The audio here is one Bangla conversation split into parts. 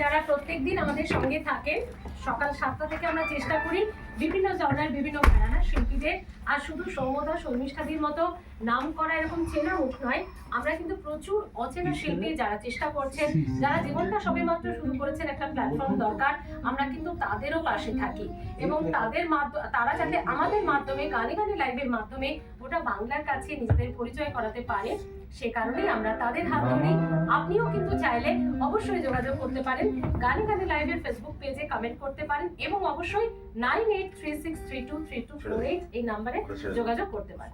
যারা প্রত্যেকদিন আমাদের সঙ্গে থাকেন সকাল সাতটা থেকে আমরা চেষ্টা করি বিভিন্ন জনার বিভিন্ন ঘরানা শিল্পীদের। আর শুধু সৌমদা শর্মিষ্ঠাদির মতো নাম করা এরকম চেনা মুখ নয় আমরা কিন্তু প্রচুর অচেনা শিল্পী যারা চেষ্টা করছেন যারা জীবনটা সবেমাত্র শুরু করেছেন একটা প্ল্যাটফর্ম দরকার আমরা কিন্তু তাদেরও পাশে থাকি এবং তাদের মাধ্যমে তারা যাতে আমাদের মাধ্যমে গানে গানে লাইভের মাধ্যমে গোটা বাংলার কাছে নিজেদের পরিচয় করাতে পারে। সে কারণেই আমরা তাদের হাত ধরি আপনিও কিন্তু চাইলে অবশ্যই যোগাযোগ করতে পারেন গানে গানে লাইভের ফেসবুক পেজে কমেন্ট করতে পারেন এবং অবশ্যই nine eight three six three two three two four eight এই নাম্বারে যোগাযোগ করতে পারেন।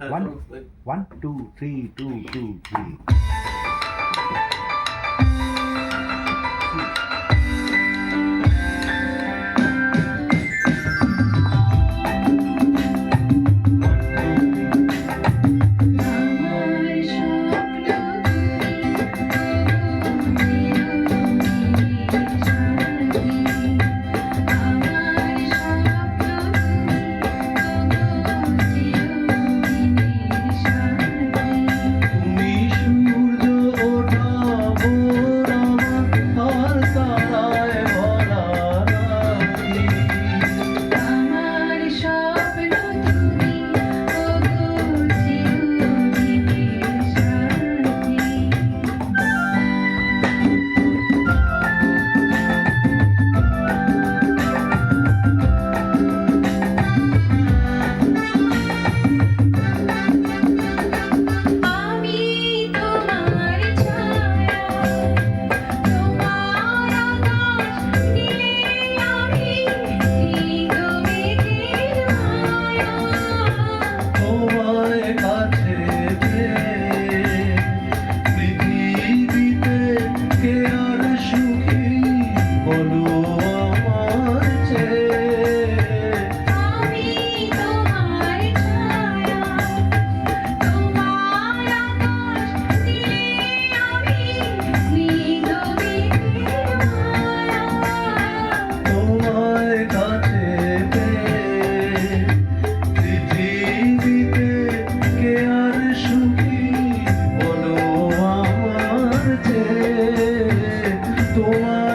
One, one, two, three, two, two, three.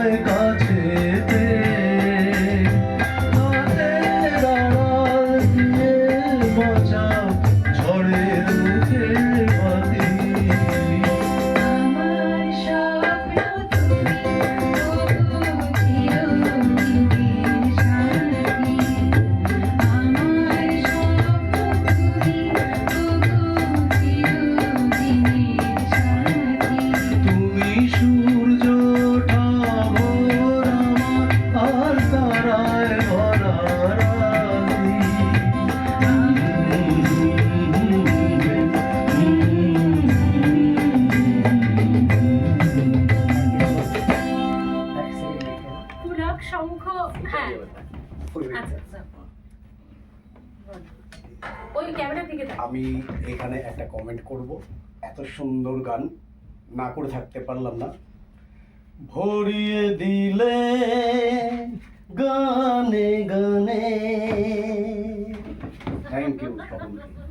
কাছে শঙ্খ হ্যাঁ। আচ্ছা আচ্ছা। ওই ক্যামেরার দিকে আমি এখানে একটা কমেন্ট করব। এত সুন্দর গান না করে থাকতে পারলাম না। ভরিয়ে দিলে গানে গানে। Thank you